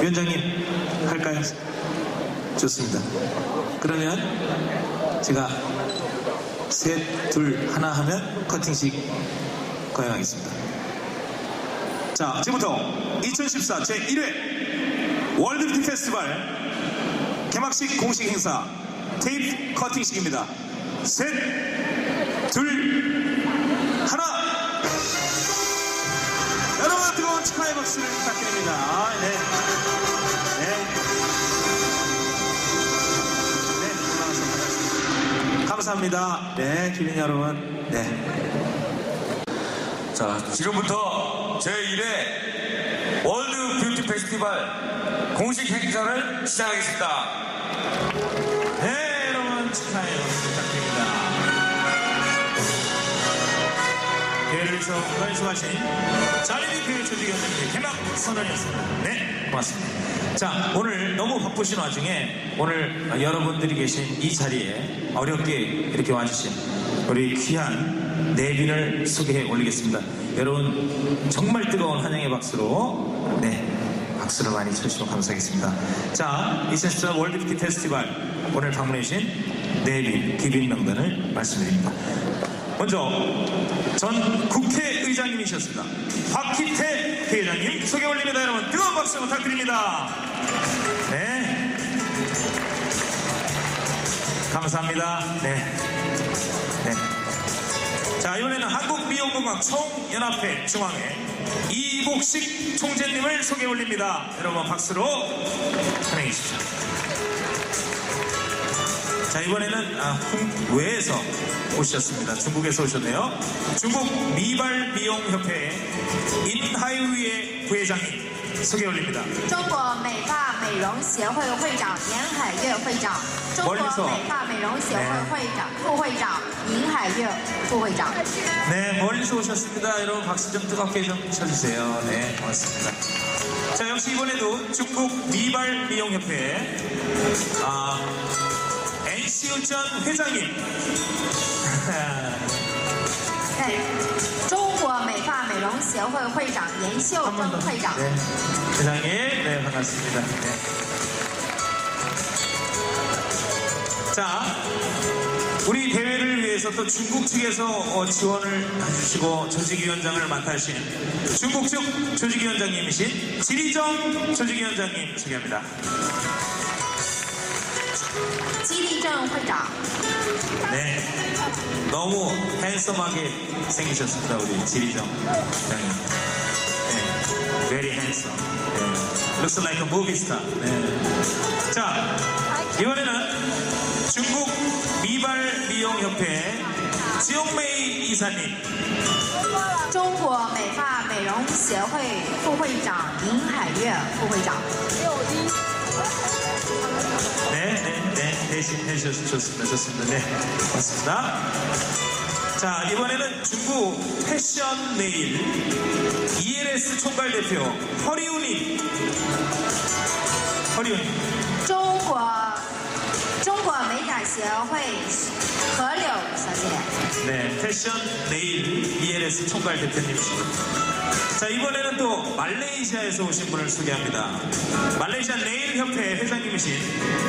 위원장님 할까요? 좋습니다. 그러면 제가 셋, 둘, 하나 하면 커팅식 거행하겠습니다. 자, 지금부터 2014 제1회 월드 뷰티 페스티벌 개막식 공식 행사 테이프 커팅식입니다. 셋, 둘, 하나! 여러분 뜨거운 축하의 박수를 부탁드립니다. 네. 감사합니다. 네, 기린 여러분. 네. 자, 지금부터 제1회 월드 뷰티 페스티벌 공식 행사를 시작하겠습니다. 네, 여러분 박수 부탁드립니다. 대회를 말씀하신 자리비크 조직위원장님의 개막 선언이었습니다. 네, 고맙습니다. 자, 오늘 너무 바쁘신 와중에 오늘 여러분들이 계신 이 자리에 어렵게 이렇게 와주신 우리 귀한 내빈을 소개해 올리겠습니다. 여러분 정말 뜨거운 환영의 박수로 네 박수를 많이 쳐주시면 감사하겠습니다. 자, 2014 월드 뷰티 페스티벌 오늘 방문해주신 내빈 기빈 명단을 말씀드립니다. 먼저 전 국회의장님이셨습니다. 박희태 회장님 소개 올립니다. 여러분 뜨거운 박수 부탁드립니다. 네. 감사합니다. 네. 네. 자, 이번에는 한국미용건강 총연합회 중앙회 이복식 총재님을 소개 올립니다. 여러분 박수로 환영해 주십시오. 자, 이번에는 아, 국외에서 오셨습니다. 중국에서 오셨네요. 중국 미발미용협회 인하이위의 부회장님 소개 올립니다. 中国美发美容协会会长严海月会长，中国 멀리서 美发美容协会 네 会长副会长尹海月副会长。 네, 멀리서 오셨습니다. 여러분 박수 좀 뜨겁게 좀 쳐주세요. 네, 고맙습니다. 자, 역시 이번에도 중국 미발미용협회 아, NC우전 회장님 对，中国美发美容 协会会长严秀 한 번 珍 더. 会长。 네, 회장님, 네, 반갑습니다. 네. 자, 우리 대회를 위해서 또 중국 측에서 어, 지원을 해주시고 조직위원장을 맡으신 중국 측 조직위원장님이신 지리정 조직위원장님 소개합니다. 激励正会长， 네, 너무 핸섬하게 생기셨습니다, 우리 지리정 회장님. 네, very handsome. 네, looks like a movie star. 네. 자, 이번에는 중국 미발 미용협회 지용메이 이사님. 中国美发美容协会副会长尹海月副会长。 네, 네, 네, 대신 해주셔서 좋습니다. 좋습니다. 네, 고맙습니다. 자, 이번에는 중국 패션 네일 ELS 총괄 대표 허리우님. 허리우님. 中国中国美甲协会何柳小姐。 네, 패션 네일 ELS 총괄 대표님이십니다. 자, 이번에는 또 말레이시아에서 오신 분을 소개합니다. 말레이시아 네일 협회 회장님이신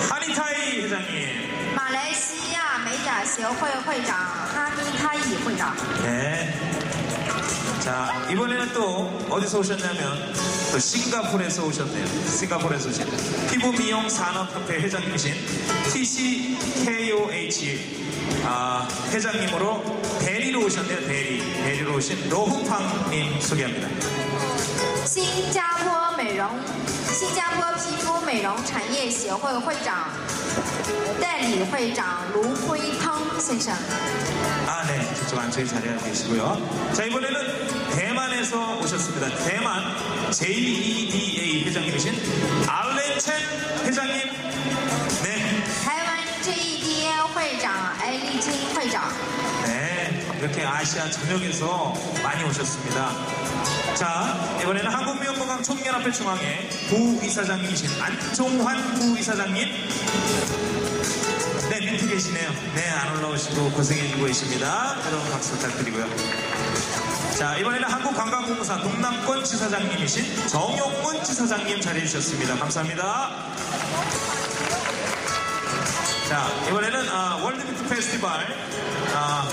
하니타이 회장님. 말레이시아 메이자协会 회장 하니타이 회장. 네. 자, 이번에는 또 어디서 오셨냐면 또 싱가포르에서 오셨네요. 싱가포르에서 오신 피부 미용 산업협회 회장님이신 TCKOH 아, 회장님으로 대리로 오셨네요. 대리. 대리로 오신 로후팡님 소개합니다. 新加坡美容新加坡皮肤美容产业协会会长代理会长卢辉汤先生， 아, 네. 저쪽 안쪽에 자리하고 계시고요. 자, 이번에는 대만에서 오셨습니다. 대만 JEDA 회장님이신 알렌 첸 회장님. 회장, 엘리진 회장. 네, 이렇게 아시아 전역에서 많이 오셨습니다. 자, 이번에는 한국미용건강 총연합회 중앙회 부이사장님이신 안종환 부이사장님. 네, 밑에 계시네요. 네, 안 올라오시고 고생해주고 계십니다. 여러분 박수 부탁드리고요. 자, 이번에는 한국관광공사 동남권 지사장님이신 정용문 지사장님 자리해 주셨습니다. 감사합니다. 자, 이번에는 아, 월드뷰티 페스티벌 아,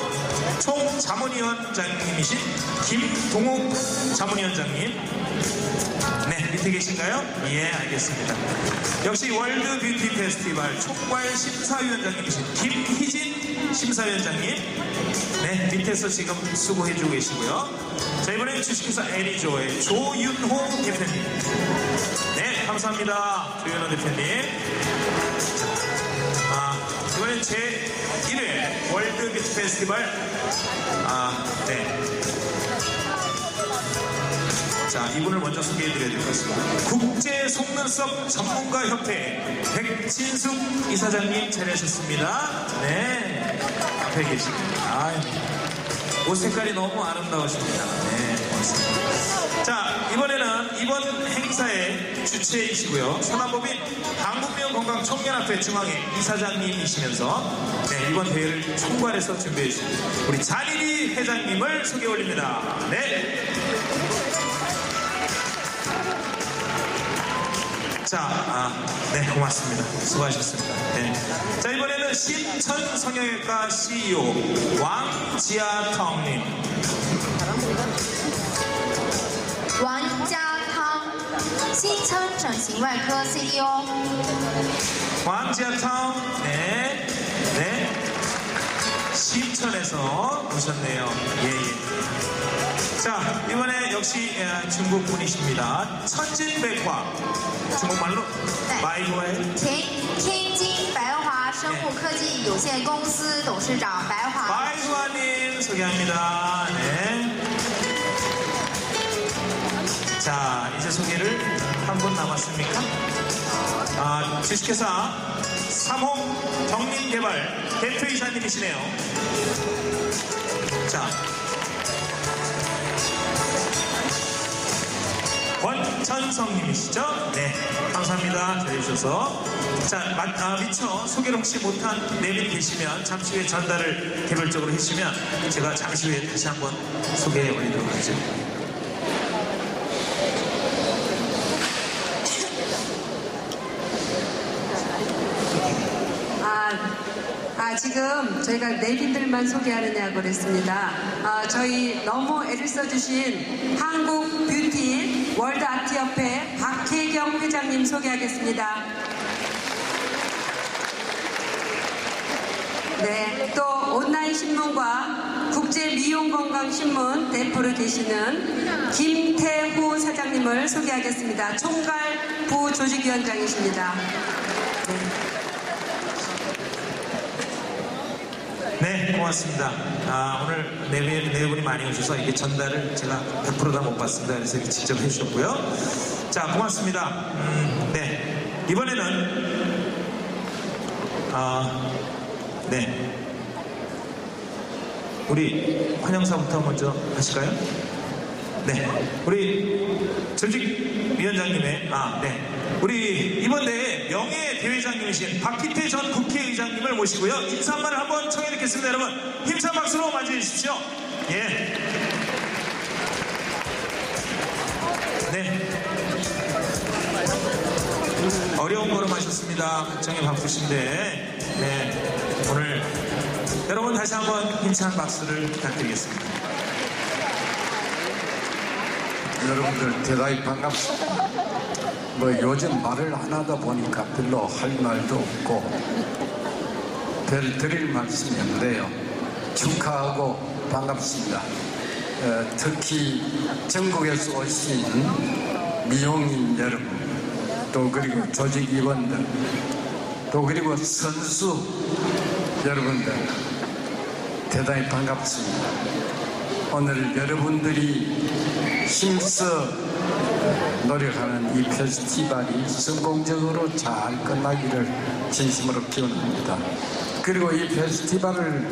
총 자문위원장님이신 김동욱 자문위원장님. 네, 밑에 계신가요? 예, 알겠습니다. 역시 월드 뷰티 페스티벌 총괄 심사위원장님이신 김희진 심사위원장님. 네, 밑에서 지금 수고해주고 계시고요. 자, 이번엔 주식회사 에리조의 조윤호 대표님. 네, 감사합니다. 조윤호 대표님. 아, 이번엔 제 1회 월드 뷰티 페스티벌. 아, 네. 자, 이분을 먼저 소개해드려야 될 것 같습니다. 국제 속눈썹 전문가 협회 백진숙 이사장님 자리하셨습니다. 네, 앞에 계십니다. 아유, 옷 색깔이 너무 아름다우십니다. 네, 고맙습니다. 자, 이번에는 이번 행사의 주체이시고요. 소나법인 한국미용건강 청년합회 중앙회 이사장님이시면서 네, 이번 대회를 총괄해서 준비해 주신 우리 잔일이 회장님을 소개 올립니다. 네. 자, 아, 네, 고맙습니다. 수고하셨습니다. 네. 자, 이번에는 신천 성형외과 CEO 왕지아텅님. 王家康，新村整形外科 E CEO。 왕지아텅, 네, 네. 신천에서 오셨네요. 예, 예. 자, 이번에 역시 예, 중국 분이십니다. 천진백화. 중국말로 네. 마이고의 天天津白华生物科技有限公司董事长白华。 마이고아님 소개합니다. 네. 자, 이제 소개를 한 분 남았습니까? 아, 주식회사 삼홍 경민개발 대표이사님이시네요. 자. 권천성님이시죠? 네, 감사합니다. 잘해주셔서. 자, 마- 아, 미처 소개를 혹시 못한 네분 계시면 잠시 후에 전달을 개별적으로 해주시면 제가 잠시 후에 다시 한번 소개해 올리도록 하죠. 아, 아, 지금 저희가 내빈들만 소개하느냐고 그랬습니다. 아, 저희 너무 애를 써주신 한국 뷰티 월드 아트 협회 박혜경 회장님 소개하겠습니다. 네, 또 온라인 신문과 국제 미용 건강 신문 대표로 계시는 김태후 사장님을 소개하겠습니다. 총괄 부조직위원장이십니다. 네, 고맙습니다. 아, 오늘 네, 분- 네 분이 많이 오셔서 이게 전달을 제가 100%다 못 받습니다. 그래서 이렇게 직접 해주셨고요. 자, 고맙습니다. 음, 네. 이번에는, 아, 네. 우리 환영사부터 먼저 하실까요? 네. 우리 조직위원장님의, 아, 네. 우리 이번 대회 명예 대회장님이신 박기태 전 국회의장님을 모시고요. 인사 한마를 한번 청해 듣겠습니다. 여러분, 힘찬 박수로 맞이해 주십시오. 예. 네. 어려운 걸음 하셨습니다. 걱정이 바쁘신데, 네. 오늘 여러분 다시 한번 힘찬 박수를 부탁드리겠습니다. 여러분들 대단히 반갑습니다. 뭐 요즘 말을 안 하다 보니까 별로 할 말도 없고 별 드릴 말씀이 없네요. 축하하고 반갑습니다. 어, 특히 전국에서 오신 미용인 여러분, 또 그리고 조직 위원들, 또 그리고 선수 여러분들 대단히 반갑습니다. 오늘 여러분들이 힘써 노력하는 이 페스티벌이 성공적으로 잘 끝나기를 진심으로 기원합니다. 그리고 이 페스티벌을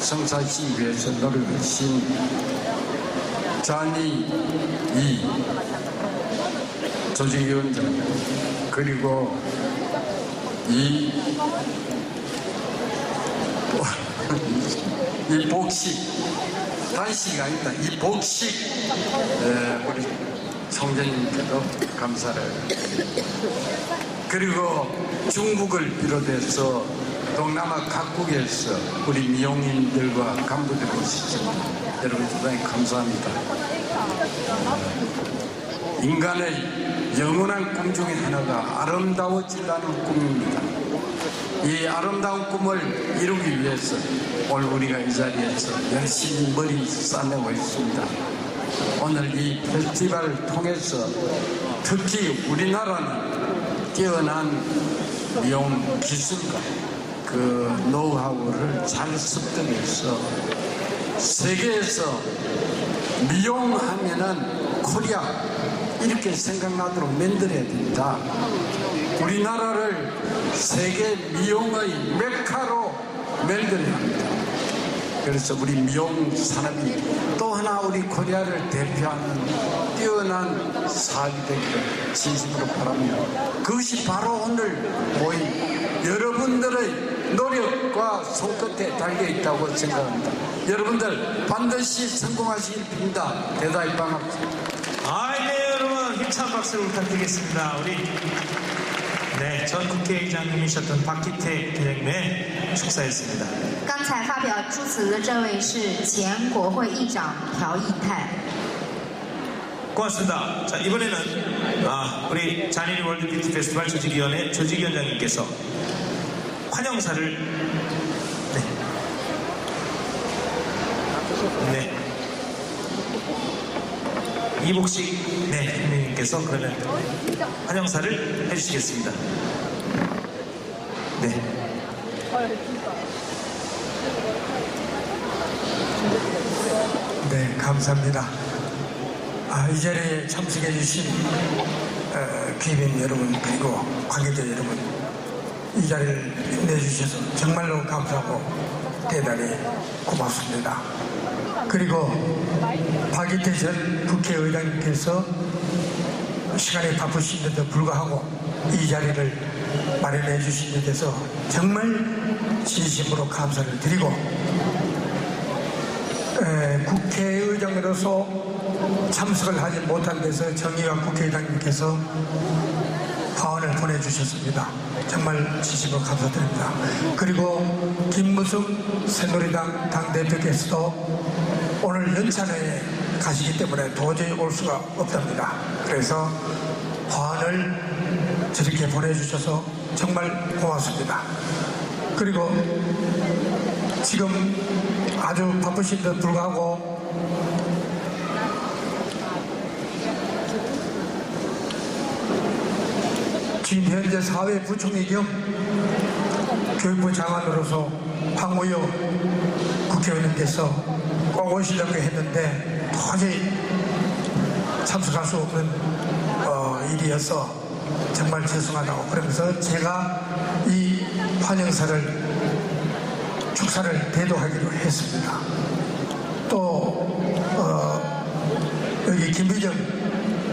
성사하기 위해서 노력하신 잔이 이 조직위원장 그리고 이, 이 복식 단식이 아닙니다. 이 복식 에, 우리 총재님께도 감사를 그리고 중국을 비롯해서 동남아 각국에서 우리 미용인들과 간부들이 오시죠. 여러분 대단히 감사합니다. 인간의 영원한 꿈 중에 하나가 아름다워지려는 꿈입니다. 이 아름다운 꿈을 이루기 위해서 오늘 우리가 이 자리에서 열심히 머리 싸내고 있습니다. 오늘 이 페스티벌을 통해서 특히 우리나라는 뛰어난 미용 기술과 그 노하우를 잘 습득해서 세계에서 미용하면은 코리아 이렇게 생각나도록 만들어야 된다. 우리나라를 세계 미용의 메카로 만들어야 합니다. 그래서 우리 미용 산업이 또 하나 우리 코리아를 대표하는 뛰어난 사업이 되기를 진심으로 바랍니다. 그것이 바로 오늘 모인 여러분들의 노력과 손끝에 달려 있다고 생각합니다. 여러분들 반드시 성공하시길 빕니다. 대단히 반갑습니다. 아, 네, 여러분 힘찬 박수를 부탁드리겠습니다. 우리 네, 전 국회의장님이셨던 박기태 기자님 의 축사였습니다.刚才发表祝词的这位是前国会议长朴义泰。 고맙습니다. 자, 이번에는 아, 우리 자니리 월드 뷰티 페스티벌 조직위원회 조직위원장님께서 환영사를 네. 네. 이복식 네, 형님께서 그러면 환영사를 해주시겠습니다. 네. 감사합니다. 아, 이 자리에 참석해 주신 어, 귀빈 여러분 그리고 관계자 여러분 이 자리를 내주셔서 정말로 감사하고 대단히 고맙습니다. 그리고 박이태 전 국회의장님께서 시간이 바쁘신데도 불구하고 이 자리를 마련해 주신 데 대해서 정말 진심으로 감사를 드리고 에, 국회의장으로서 참석을 하지 못한 데서 정의와 국회의장님께서 화원을 보내주셨습니다. 정말 진심으로 감사드립니다. 그리고 김무숙 새누리당 당대표께서도 오늘 연찬회에 가시기 때문에 도저히 올 수가 없답니다. 그래서 화환을 저렇게 보내주셔서 정말 고맙습니다. 그리고 지금 아주 바쁘신데도 불구하고. 지금 현재 사회부총리 겸 교육부 장관으로서 황우여 국회의원님께서 꼭 오시려고 했는데 도저히 참석할 수 없는 어, 일이어서 정말 죄송하다고 그러면서 제가 이 환영사를 축사를 대도하기로 했습니다. 또 어, 여기 김비정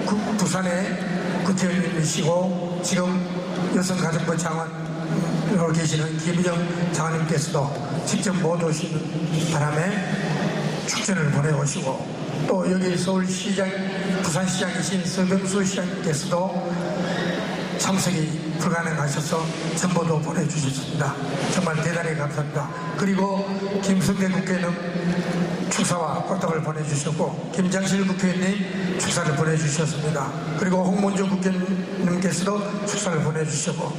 구- 부산의 국회의원님이시고 지금 여성가족부 장관으로 계시는 김비정 장관님께서도 직접 못 오시는 바람에 축전을 보내오시고 또 여기 서울시장 부산시장이신 서병수 시장님께서도 참석이 불가능하셔서 전보도 보내주셨습니다. 정말 대단히 감사합니다. 그리고 김성대 국회의원은 축사와 꽃다발 보내주셨고 김장실 국회의원님 축사를 보내주셨습니다. 그리고 홍문조 국회의원님께서도 축사를 보내주셨고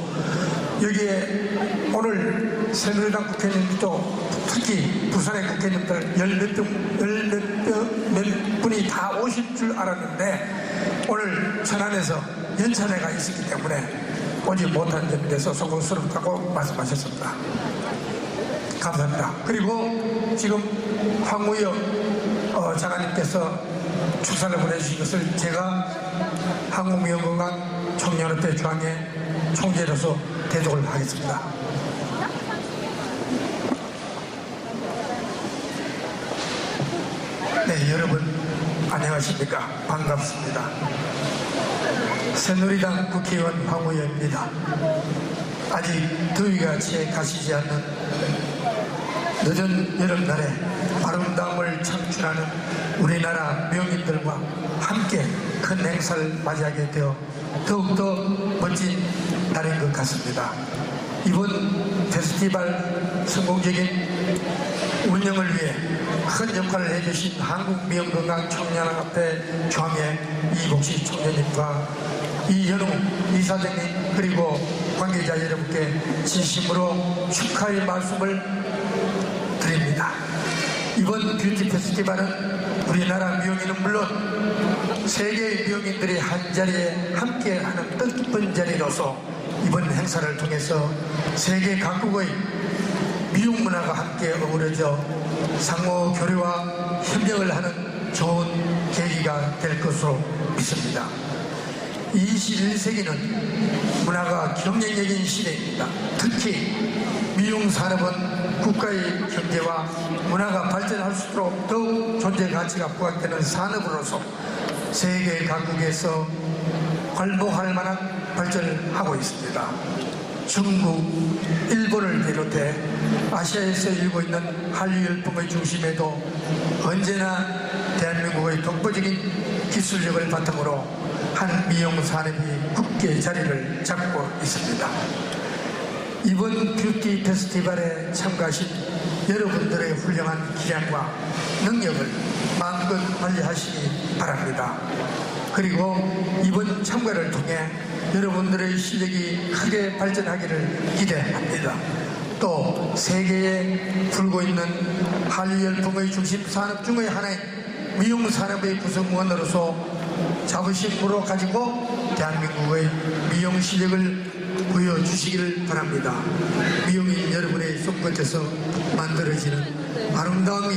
여기에 오늘 새누리당 국회의원님도 특히 부산의 국회의원님들 열몇 분, 열몇 몇 분이 다 오실 줄 알았는데 오늘 천안에서 연찬회가 있었기 때문에 오지 못한 점에 대해서 송구스럽다고 말씀하셨습니다. 감사합니다. 그리고 지금 황우여 어, 장관님께서 축사를 보내주신 것을 제가 한국미용건강 청년협회 중앙회 총재로서 대독을 하겠습니다. 네, 여러분 안녕하십니까? 반갑습니다. 새누리당 국회의원 황우여입니다. 아직 더위가 채 가시지 않는 늦은 여름날에 아름다움을 창출하는 우리나라 명인들과 함께 큰 행사를 맞이하게 되어 더욱더 멋진 날인 것 같습니다. 이번 페스티벌 성공적인 운영을 위해 큰 역할을 해주신 한국미용건강청년합회 총회 이복식 총재님과 이현우 이사장님 그리고 관계자 여러분께 진심으로 축하의 말씀을 드립니다. 이번 뷰티 페스티벌은 우리나라 미용인은 물론 세계의 미용인들이 한자리에 함께하는 뜻깊은 자리로서 이번 행사를 통해서 세계 각국의 미용 문화가 함께 어우러져 상호 교류와 협력을 하는 좋은 계기가 될 것으로 믿습니다. 21세기는 문화가 경쟁적인 시대입니다. 특히 미용 산업은 국가의 경제와 문화가 발전할수록 더욱 존재 가치가 부각되는 산업으로서 세계 각국에서 활보할 만한 발전을 하고 있습니다. 중국, 일본을 비롯해 아시아에서 일고 있는 한류 열풍의 중심에도 언제나 대한민국의 독보적인 기술력을 바탕으로 한 미용 산업이 굳게 자리를 잡고 있습니다. 이번 뷰티 페스티벌에 참가하신 여러분들의 훌륭한 기량과 능력을 마음껏 발휘하시기 바랍니다. 그리고 이번 참가를 통해 여러분들의 실력이 크게 발전하기를 기대합니다. 또 세계에 불고 있는 한류 열풍의 중심 산업 중의 하나인 미용 산업의 구성원으로서 자부심으로 가지고 대한민국의 미용 실력을 보여주시기를 바랍니다. 미용인 여러분의 손끝에서 만들어지는 아름다움이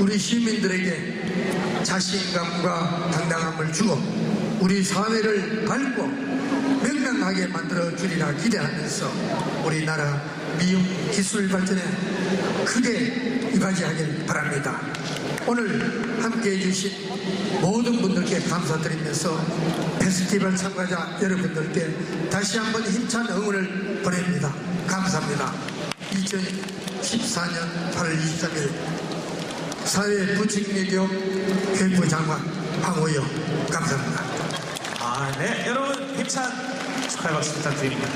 우리 시민들에게 자신감과 당당함을 주고 우리 사회를 밝고 명랑하게 만들어 주리라 기대하면서 우리나라 미용 기술 발전에 크게 이바지하길 바랍니다. 오늘 함께 해 주신 모든 분들께 감사드리면서 페스티벌 참가자 여러분들께 다시 한번 힘찬 응원을 보냅니다. 감사합니다. 2014년 8월 23일 사회 부총리교 교육부 장관 황호영 감사합니다. 아, 네. 여러분, 힘찬 축하의 박수 부탁드립니다.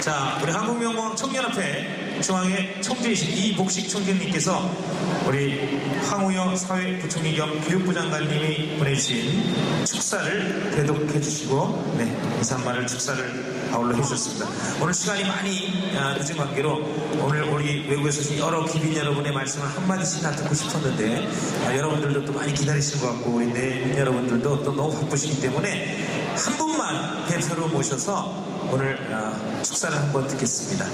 자, 우리 한국명공 청년협회 중앙회 총재이신 이복식 총재님께서 우리 황우여 사회부총리 겸 교육부 장관님이 보내주신 축사를 대독해 주시고, 네, 인사말을 축사를 아울러 해주셨습니다. 오늘 시간이 많이 아, 늦은 관계로 오늘 우리 외국에서 여러 기빈 여러분의 말씀을 한마디씩 다 듣고 싶었는데 아, 여러분들도 또 많이 기다리신 것 같고 우리 내 여러분들도 또 너무 바쁘시기 때문에 한 분만 대표로 모셔서 오늘 아, 축사를 한번 듣겠습니다.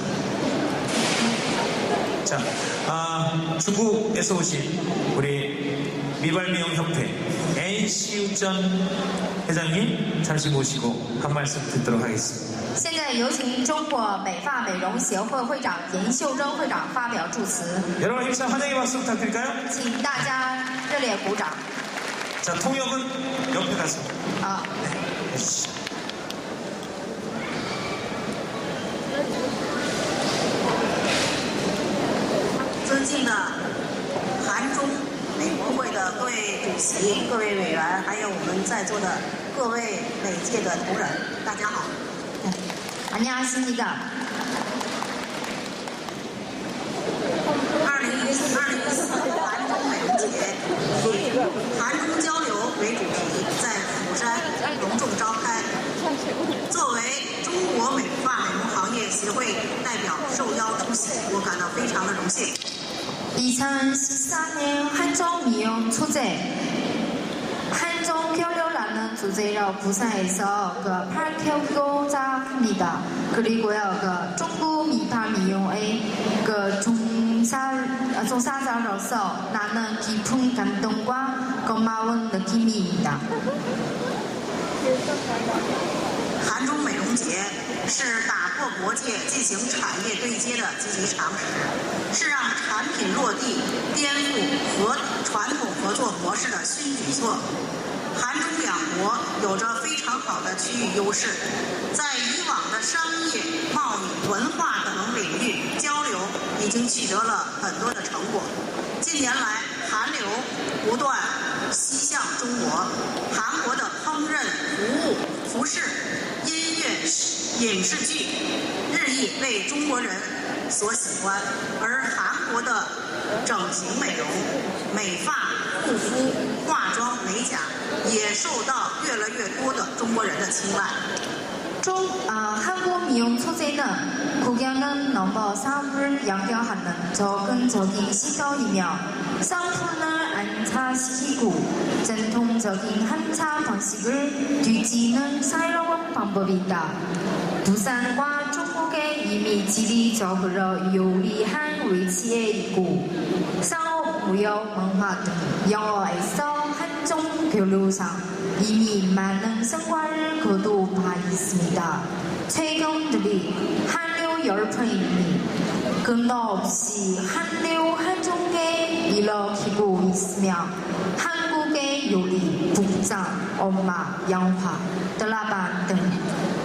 자, 아, 중국에서 오신 우리 미발미용협회 NC우전 회장님 잠시 모시고 한 말씀 듣도록 하겠습니다. 现在有请中国美发美容协会会长严秀珍会长发表祝词， 여러분 힘찬 환영의 박수 부탁드릴까요? 请大家热烈鼓掌。 자, 통역은 옆에 가서 啊， 해 尊敬的韩中美国会的各位主席、各位委员，还有我们在座的各位每届的同仁，大家好。 안녕하십니까？二零一四二零一四韩中美容节以韩中交流为主题，在釜山隆重召开。作为中国美发美容行业协会代表受邀出席，我感到非常的荣幸。 2014년 한정 미용 초제 한정 교류라는 주제로 부산에서 그 8개국고자 합니다. 그리고요 그 중국 미파 미용의 그 종사 어, 종사자로서 나는 깊은 감동과 고마운 느낌입니다. 韩中美容节是打 破国界进行产业对接的积极尝试，是让产品落地、颠覆和传统合作模式的新举措。韩中两国有着非常好的区域优势，在以往的商业、贸易、文化等领域交流已经取得了很多的成果。近年来，韩流不断西向中国，韩国的烹饪、服务、服饰、影视剧日益被中国人所喜欢，而韩国的整形美容、美发、护肤、化妆、美甲也受到越来越多的中国人的青睐。 중, 아, 한국 미용 소재는 국영은 넘어 사업을 연결하는 적극적인 시도이며 상품을 안착시키고 전통적인 한차 방식을 뒤지는 새로운 방법이다. 부산과 중국의 이미 지리적으로 요리한 위치에 있고 상업, 무역, 문화 등 영어에서 한종 교류상 이미 많은 성과를 거두어 있습니다. 최근 들이 한류 열풍이니 끝없이 한류 한종에 일어키고 있으며 한국의 요리, 북장, 엄마, 영화, 드라마 등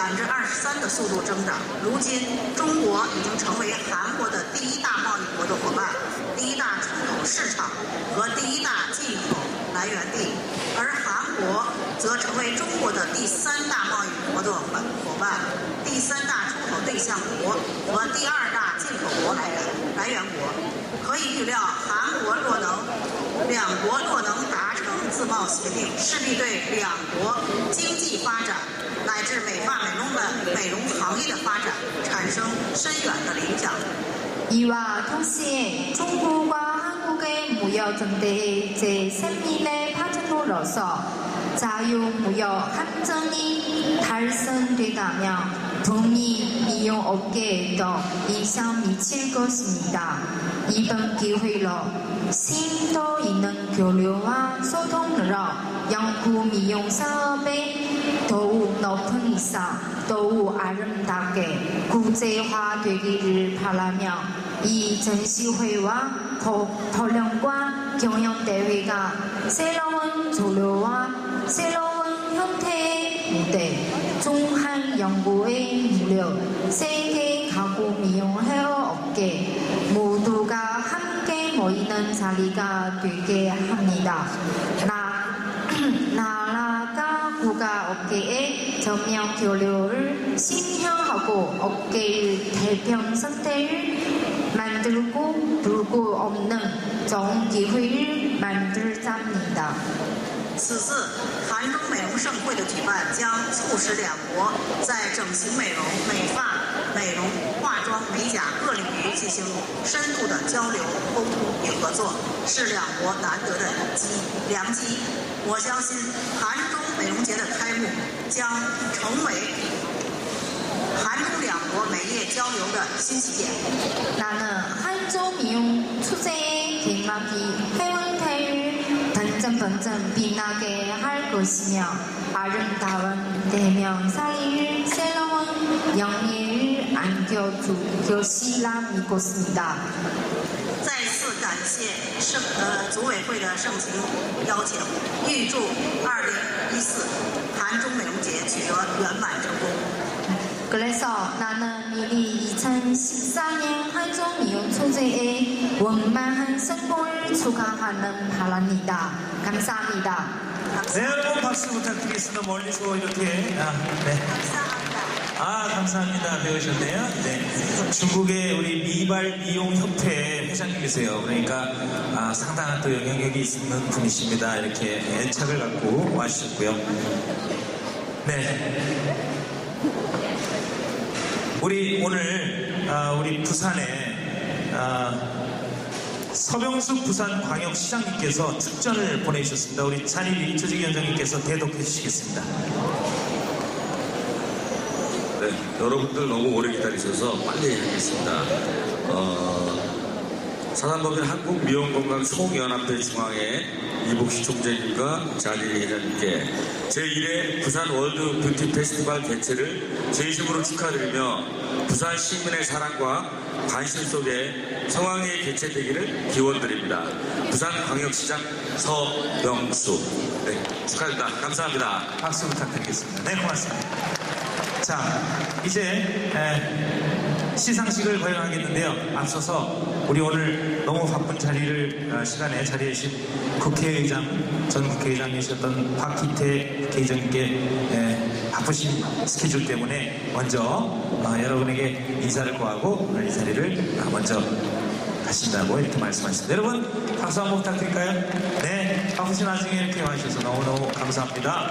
百分之二十三的速度增长。如今，中国已经成为韩国的第一大贸易合作伙伴、第一大出口市场和第一大进口来源地，而韩国则成为中国的第三大贸易合作伙伴、第三大出口对象国和第二大进口国来源来源国。可以预料，韩国若能两国自贸协定，势必对两国经济发展乃至美发美容的美容行业的发展产生深远的影响。 이와 동시에 중국과 한국의 무역 전대의 제3인의 파트너로서 자유무역 합정이 달성되다면 북미 미용업계에도 이상 미칠 것입니다. 이번 기회로 심도 있는 교류와 소통으로 영구 미용 사업에 더욱 높은 이상, 더욱 아름답게 국제화되기를 바라며 이 전시회와 더- 토론과 경연대회가 새로운 조류와 연구의 무력, 세계 가구 미용 헤어 업계 모두가 함께 모이는 자리가 되게 합니다. 나, 나라가 국가 업계의 전면 교류를 신형하고 업계의 대평 상태를 만들고 불구 없는 좋은 기회를 만들자입니다. 此次韩中美容盛会的举办，将促使两国在整形美容、美发、美容、化妆、美甲各领域进行深度的交流、沟通与合作，是两国难得的机良机。我相信韩中美容节的开幕将成为韩中两国美业交流的新起点。 나는 한조 미용 투자의 개막이 회원 태를 반전반전 빛나게 할 것이며 아름다운 대명사리를 새로운 영예를 안겨줄 것이라 믿습니다. 再次感谢盛呃组委会的盛情邀请，预祝2014韩中美容节取得圆满成功。 그래서 나는 미리 2014년 미용 투자의 원만한 성공을 축하하는 바랍니다. 감사합니다. 네, 여러분 박수 부탁드리겠습니다. 멀리서 이렇게. 아, 네. 아, 감사합니다. 배우셨네요. 네. 중국의 우리 미발 미용 협회 회장님이세요. 그러니까 아, 상당한 또 영향력이 있는 분이십니다. 이렇게 애착을 갖고 와주셨고요. 네. 우리 오늘 아, 우리 부산에 아, 서병숙 부산광역시장님께서 축전을 보내주셨습니다. 우리 찬일 조직위원장님께서 대독해 주시겠습니다. 네, 여러분들 너무 오래 기다리셔서 빨리 하겠습니다. 어, 사단법인 한국미용건강 총연합회 중앙회 이복시 총재님과 자리 회장님께 제1회 부산 월드 뷰티 페스티벌 개최를 진심으로 축하드리며 부산 시민의 사랑과 관심 속에 성황리에 개최되기를 기원드립니다. 부산광역시장 서영수 네, 축하드립니다. 감사합니다. 박수 부탁드리겠습니다. 네, 고맙습니다. 자, 이제 에, 시상식을 거행하겠는데요. 앞서서 우리 오늘 너무 바쁜 자리를 어, 시간에 자리에 계신 국회의장 전 국회의장이셨던 박기태 국회의장님께 에, 바쁘신 스케줄 때문에 먼저 어, 여러분에게 인사를 구하고 오늘 이 자리를 어, 먼저 가신다고 이렇게 말씀하셨습니다. 여러분 박수 한번 부탁드릴까요? 네, 바쁘신 와중에 이렇게 와주셔서 너무너무 감사합니다.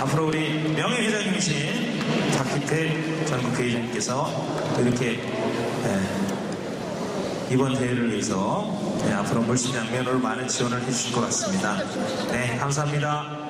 앞으로 우리 명예회장님이신 박기태 전 국회의장님께서 이렇게 에, 이번 대회를 위해서 네, 앞으로 물심양면으로 많은 지원을 해주실 것 같습니다. 네, 감사합니다.